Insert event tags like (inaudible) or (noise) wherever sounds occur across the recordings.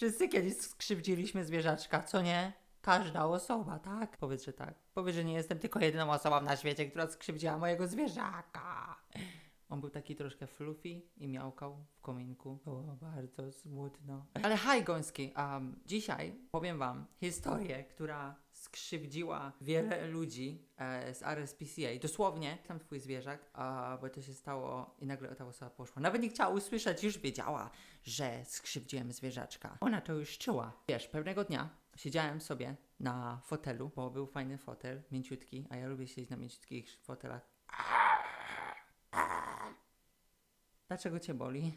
Wszyscy kiedyś skrzywdziliśmy zwierzaczka, co nie? Każda osoba, tak? Powiedz, że tak. Powiedz, że nie jestem tylko jedyną osobą na świecie, która skrzywdziła mojego zwierzaka. On był taki troszkę fluffy i miałkał w kominku. Było bardzo smutno. (laughs) Ale haj, Goński, um, dzisiaj powiem wam historię, która skrzywdziła wiele ludzi e, z RSPCA. Dosłownie, tam twój zwierzak, a, bo to się stało i nagle ta osoba poszła. Nawet nie chciała usłyszeć, już wiedziała, że skrzywdziłem zwierzaczka. Ona to już czuła. Wiesz, pewnego dnia siedziałem sobie na fotelu, bo był fajny fotel, mięciutki, a ja lubię siedzieć na mięciutkich fotelach. Dlaczego cię boli?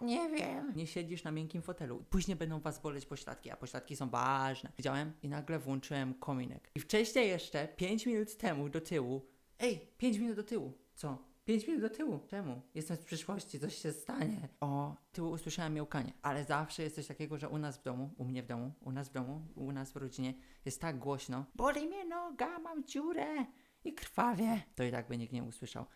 Nie wiem. Nie siedzisz na miękkim fotelu. Później będą was boleć pośladki, a pośladki są ważne. Widziałem i nagle włączyłem kominek. I wcześniej jeszcze, 5 minut temu do tyłu. Ej, 5 minut do tyłu. Co? 5 minut do tyłu. Czemu? Jestem z przyszłości, coś się stanie. O, tyłu usłyszałem miałkanie. Ale zawsze jest coś takiego, że u nas w domu, u mnie w domu, u nas w domu, u nas w rodzinie jest tak głośno. Boli mnie noga, mam dziurę i krwawie. To i tak by nikt nie usłyszał.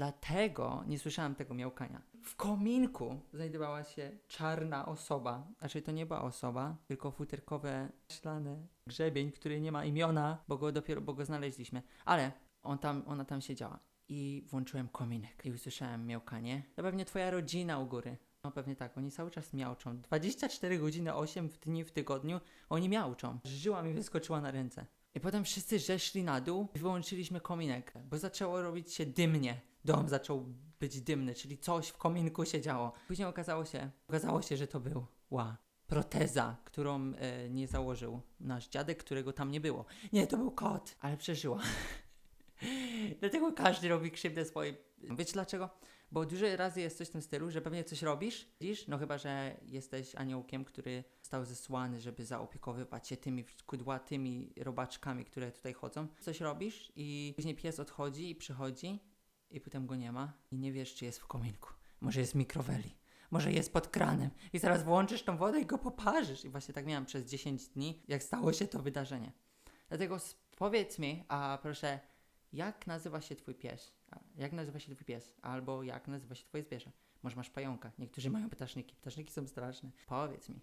Dlatego nie słyszałem tego miałkania. W kominku znajdowała się czarna osoba. Znaczy to nie była osoba, tylko futerkowe szklane grzebień, który nie ma imiona, bo go dopiero, bo go znaleźliśmy. Ale on tam, ona tam siedziała. I włączyłem kominek i usłyszałem miałkanie. To pewnie twoja rodzina u góry. No pewnie tak, oni cały czas miałczą. 24 godziny, 8 dni w tygodniu, oni miałczą. Żyła mi wyskoczyła na ręce. I potem wszyscy zeszli na dół i wyłączyliśmy kominek, bo zaczęło robić się dymnie. Dom zaczął być dymny, czyli coś w kominku się działo. Później okazało się, okazało się, że to był ła. Proteza, którą e, nie założył nasz dziadek, którego tam nie było. Nie, to był kot, ale przeżyła. (laughs) Dlatego każdy robi krzywdę swojej. Wiecie dlaczego? Bo dużo razy jest coś w tym stylu, że pewnie coś robisz, widzisz? No chyba, że jesteś aniołkiem, który został zesłany, żeby zaopiekowywać się tymi kudłatymi robaczkami, które tutaj chodzą. Coś robisz i później pies odchodzi i przychodzi i potem go nie ma i nie wiesz, czy jest w kominku. Może jest w mikroweli. Może jest pod kranem i zaraz włączysz tą wodę i go poparzysz. I właśnie tak miałem przez 10 dni, jak stało się to wydarzenie. Dlatego powiedz mi, a proszę, jak nazywa się twój pies? Jak nazywa się twój pies? Albo jak nazywa się twoje zwierzę? Może masz pająka? Niektórzy mają ptaszniki. Ptaszniki są straszne. Powiedz mi.